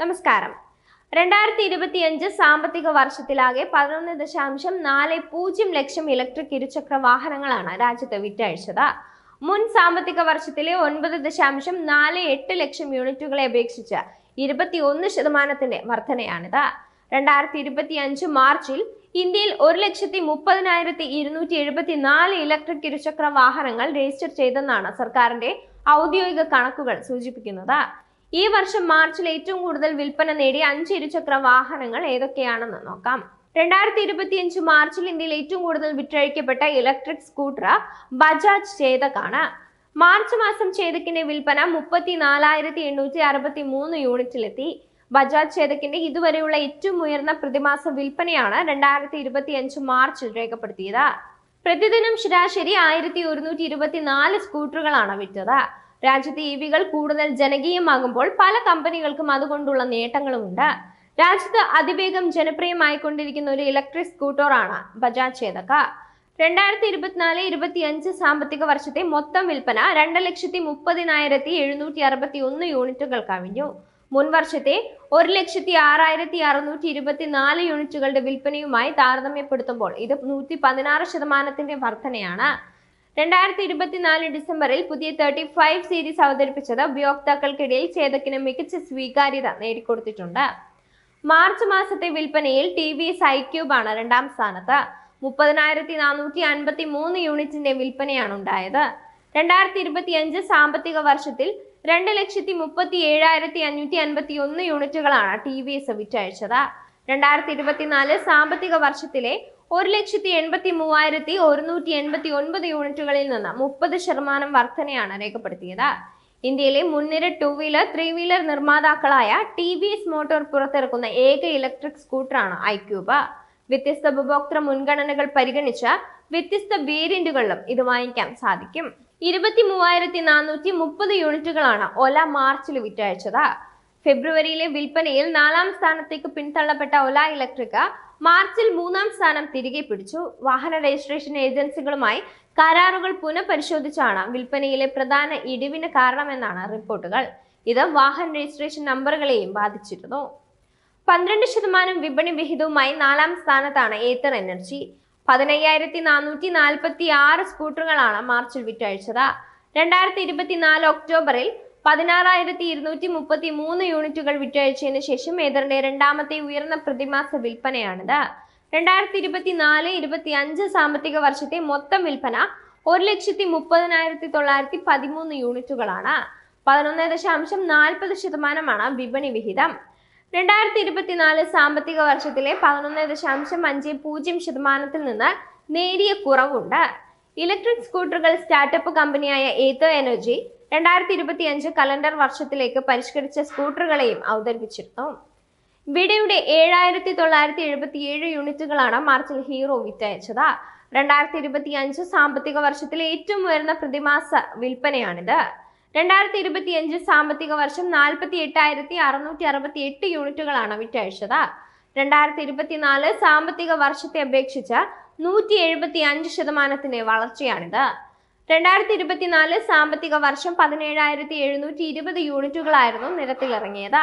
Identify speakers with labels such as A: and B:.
A: നമസ്കാരം. രണ്ടായിരത്തി ഇരുപത്തിയഞ്ച് സാമ്പത്തിക വർഷത്തിലാകെ പതിനൊന്ന് ദശാംശം നാല് പൂജ്യം ലക്ഷം ഇലക്ട്രിക് ഇരുചക്ര വാഹനങ്ങളാണ് രാജ്യത്ത് വിറ്റഴിച്ചത്. മുൻ സാമ്പത്തിക വർഷത്തിലെ ഒൻപത് ദശാംശം നാല് എട്ട് ലക്ഷം യൂണിറ്റുകളെ അപേക്ഷിച്ച് ഇരുപത്തിയൊന്ന് ശതമാനത്തിന്റെ വർധനയാണിത്. രണ്ടായിരത്തി ഇരുപത്തി അഞ്ച് മാർച്ചിൽ ഇന്ത്യയിൽ ഒരു ലക്ഷത്തി മുപ്പതിനായിരത്തി ഇരുന്നൂറ്റി എഴുപത്തി നാല് ഇലക്ട്രിക് ഇരുചക്ര വാഹനങ്ങൾ രജിസ്റ്റർ ചെയ്തെന്നാണ് സർക്കാരിന്റെ ഔദ്യോഗിക കണക്കുകൾ സൂചിപ്പിക്കുന്നത്. ഈ വർഷം മാർച്ചിൽ ഏറ്റവും കൂടുതൽ വിൽപ്പന നേടിയ അഞ്ച് ഇരുചക്ര വാഹനങ്ങൾ ഏതൊക്കെയാണെന്ന് നോക്കാം. രണ്ടായിരത്തി ഇരുപത്തിയഞ്ച് മാർച്ചിൽ ഇന്ത്യയിൽ ഏറ്റവും കൂടുതൽ വിറ്റഴിക്കപ്പെട്ട ഇലക്ട്രിക് സ്കൂട്ടർ ബജാജ് ചേതക്കാണ് മാർച്ച് മാസം ചേതക്കിന്റെ വിൽപ്പന മുപ്പത്തി നാലായിരത്തി എണ്ണൂറ്റി അറുപത്തി മൂന്ന് യൂണിറ്റിലെത്തി. ബജാജ് ചേതക്കിന്റെ ഇതുവരെയുള്ള ഏറ്റവും ഉയർന്ന പ്രതിമാസ വിൽപ്പനയാണ് രണ്ടായിരത്തി ഇരുപത്തി അഞ്ച് മാർച്ചിൽ രേഖപ്പെടുത്തിയത്. പ്രതിദിനം ശരാശരി ആയിരത്തി ഒരുന്നൂറ്റി ഇരുപത്തിനാല് സ്കൂട്ടറുകളാണ് വിറ്റത്. രാജ്യത്തെ ഇ വികൾ കൂടുതൽ ജനകീയമാകുമ്പോൾ പല കമ്പനികൾക്കും അതുകൊണ്ടുള്ള നേട്ടങ്ങളുമുണ്ട്. രാജ്യത്ത് അതിവേഗം ജനപ്രിയമായിക്കൊണ്ടിരിക്കുന്ന ഒരു ഇലക്ട്രിക് സ്കൂട്ടറാണ് ബജാജ് ചേതക രണ്ടായിരത്തി ഇരുപത്തിനാല് ഇരുപത്തിയഞ്ച് സാമ്പത്തിക വർഷത്തെ മൊത്തം വിൽപ്പന രണ്ട് ലക്ഷത്തി മുപ്പതിനായിരത്തി എഴുന്നൂറ്റി അറുപത്തി ഒന്ന് യൂണിറ്റുകൾ കവിഞ്ഞു. മുൻ വർഷത്തെ ഒരു ലക്ഷത്തി ആറായിരത്തി അറുന്നൂറ്റി ഇരുപത്തിനാല് യൂണിറ്റുകളുടെ വിൽപ്പനയുമായി താരതമ്യപ്പെടുത്തുമ്പോൾ ഇത് നൂറ്റി പതിനാറ് ശതമാനത്തിന്റെ വർധനയാണ്. രണ്ടായിരത്തി ഇരുപത്തിനാല് ഡിസംബറിൽ പുതിയ തേർട്ടി ഫൈവ് സീരീസ് അവതരിപ്പിച്ചത് ഉപയോക്താക്കൾക്കിടയിൽ ചേതക്കിന് മികച്ച സ്വീകാര്യത നേടിക്കൊടുത്തിട്ടുണ്ട്. മാർച്ച് മാസത്തെ വിൽപ്പനയിൽ ടി വി ആണ് രണ്ടാം സ്ഥാനത്ത്. മുപ്പതിനായിരത്തി നാനൂറ്റി അൻപത്തി മൂന്ന് യൂണിറ്റിന്റെ വിൽപ്പനയാണ് ഉണ്ടായത്. രണ്ടായിരത്തി ഇരുപത്തി അഞ്ച് സാമ്പത്തിക വർഷത്തിൽ രണ്ട് ലക്ഷത്തി മുപ്പത്തി ഏഴായിരത്തി അഞ്ഞൂറ്റി അൻപത്തി ഒന്ന് യൂണിറ്റുകളാണ് ടി വി എസ് വിറ്റഴിച്ചത്. രണ്ടായിരത്തി ഇരുപത്തിനാല് സാമ്പത്തിക വർഷത്തിലെ ഒരു ലക്ഷത്തി എൺപത്തി മൂവായിരത്തി ഒരുന്നൂറ്റി എൺപത്തി ഒൻപത് യൂണിറ്റുകളിൽ നിന്ന് മുപ്പത് ശതമാനം വർധനയാണ് രേഖപ്പെടുത്തിയത്. ഇന്ത്യയിലെ മുൻനിര ടു വീലർ ത്രീ വീലർ നിർമ്മാതാക്കളായ ടി വി എസ് മോട്ടോർ പുറത്തിറക്കുന്ന ഏക ഇലക്ട്രിക് സ്കൂട്ടറാണ് ഐക്യൂബ. വ്യത്യസ്ത ഉപഭോക്തൃ മുൻഗണനകൾ പരിഗണിച്ച് വ്യത്യസ്ത വേരിയന്റുകളിലും ഇത് വാങ്ങിക്കാൻ സാധിക്കും. ഇരുപത്തി മൂവായിരത്തി നാനൂറ്റി മുപ്പത് യൂണിറ്റുകളാണ് ഒല മാർച്ചിൽ വിറ്റഴിച്ചത്. ഫെബ്രുവരിയിലെ വിൽപ്പനയിൽ നാലാം സ്ഥാനത്തേക്ക് പിന്തള്ളപ്പെട്ട ഒല ഇലക്ട്രിക് മാർച്ചിൽ മൂന്നാം സ്ഥാനം തിരികെ പിടിച്ചു. വാഹന രജിസ്ട്രേഷൻ ഏജൻസികളുമായി കരാറുകൾ പുനഃപരിശോധിച്ചാണ് വിൽപ്പനയിലെ പ്രധാന ഇടിവിന് കാരണമെന്നാണ് റിപ്പോർട്ടുകൾ. ഇത് വാഹന രജിസ്ട്രേഷൻ നമ്പറുകളെയും ബാധിച്ചിരുന്നു. പന്ത്രണ്ട് ശതമാനം വിപണി വിഹിതവുമായി നാലാം സ്ഥാനത്താണ് ഏത്തർ എനർജി. പതിനയ്യായിരത്തി നാനൂറ്റി നാൽപ്പത്തി ആറ് സ്കൂട്ടറുകളാണ് മാർച്ചിൽ വിറ്റഴിച്ചത്. രണ്ടായിരത്തി ഇരുപത്തിനാല് ഒക്ടോബറിൽ പതിനാറായിരത്തി ഇരുന്നൂറ്റി മുപ്പത്തി മൂന്ന് യൂണിറ്റുകൾ വിറ്റഴിച്ചതിന് ശേഷം ഏതറിന്റെ രണ്ടാമത്തെ ഉയർന്ന പ്രതിമാസ വിൽപ്പനയാണിത്. രണ്ടായിരത്തി ഇരുപത്തിനാല് ഇരുപത്തി അഞ്ച് സാമ്പത്തിക വർഷത്തെ മൊത്തം വിൽപ്പന ഒരു ലക്ഷത്തി മുപ്പതിനായിരത്തി തൊള്ളായിരത്തി പതിമൂന്ന് യൂണിറ്റുകളാണ്. പതിനൊന്ന് ദശാംശം നാൽപ്പത് ശതമാനമാണ് വിപണി വിഹിതം. രണ്ടായിരത്തി ഇരുപത്തിനാല് സാമ്പത്തിക വർഷത്തിലെ പതിനൊന്ന് ദശാംശം അഞ്ച് പൂജ്യം ശതമാനത്തിൽ നിന്ന് നേരിയ കുറവുണ്ട്. ഇലക്ട്രിക് സ്കൂട്ടറുകൾ സ്റ്റാർട്ടപ്പ് കമ്പനിയായ ഏത്തോ എനർജി രണ്ടായിരത്തി ഇരുപത്തി അഞ്ച് കലണ്ടർ വർഷത്തിലേക്ക് പരിഷ്കരിച്ച സ്കൂട്ടറുകളെയും അവതരിപ്പിച്ചിരുന്നു. വിടയുടെ ഏഴായിരത്തി തൊള്ളായിരത്തി എഴുപത്തി ഏഴ് യൂണിറ്റുകളാണ് മാർച്ചിൽ ഹീറോ വിറ്റയച്ചത്. രണ്ടായിരത്തി ഇരുപത്തി അഞ്ച് സാമ്പത്തിക വർഷത്തിലെ ഏറ്റവും ഉയർന്ന പ്രതിമാസ വിൽപ്പനയാണിത്. രണ്ടായിരത്തി ഇരുപത്തി അഞ്ച് സാമ്പത്തിക വർഷം നാൽപ്പത്തി എട്ടായിരത്തി അറുന്നൂറ്റി അറുപത്തി എട്ട് യൂണിറ്റുകളാണ് വിറ്റഴിച്ചത് രണ്ടായിരത്തി ഇരുപത്തിനാല് സാമ്പത്തിക വർഷത്തെ അപേക്ഷിച്ച് നൂറ്റി എഴുപത്തി അഞ്ച് ശതമാനത്തിന്റെ വളർച്ചയാണിത്. രണ്ടായിരത്തി ഇരുപത്തിനാല് സാമ്പത്തിക വർഷം പതിനേഴായിരത്തി എഴുന്നൂറ്റി ഇരുപത് യൂണിറ്റുകളായിരുന്നു നിരത്തിലിറങ്ങിയത്.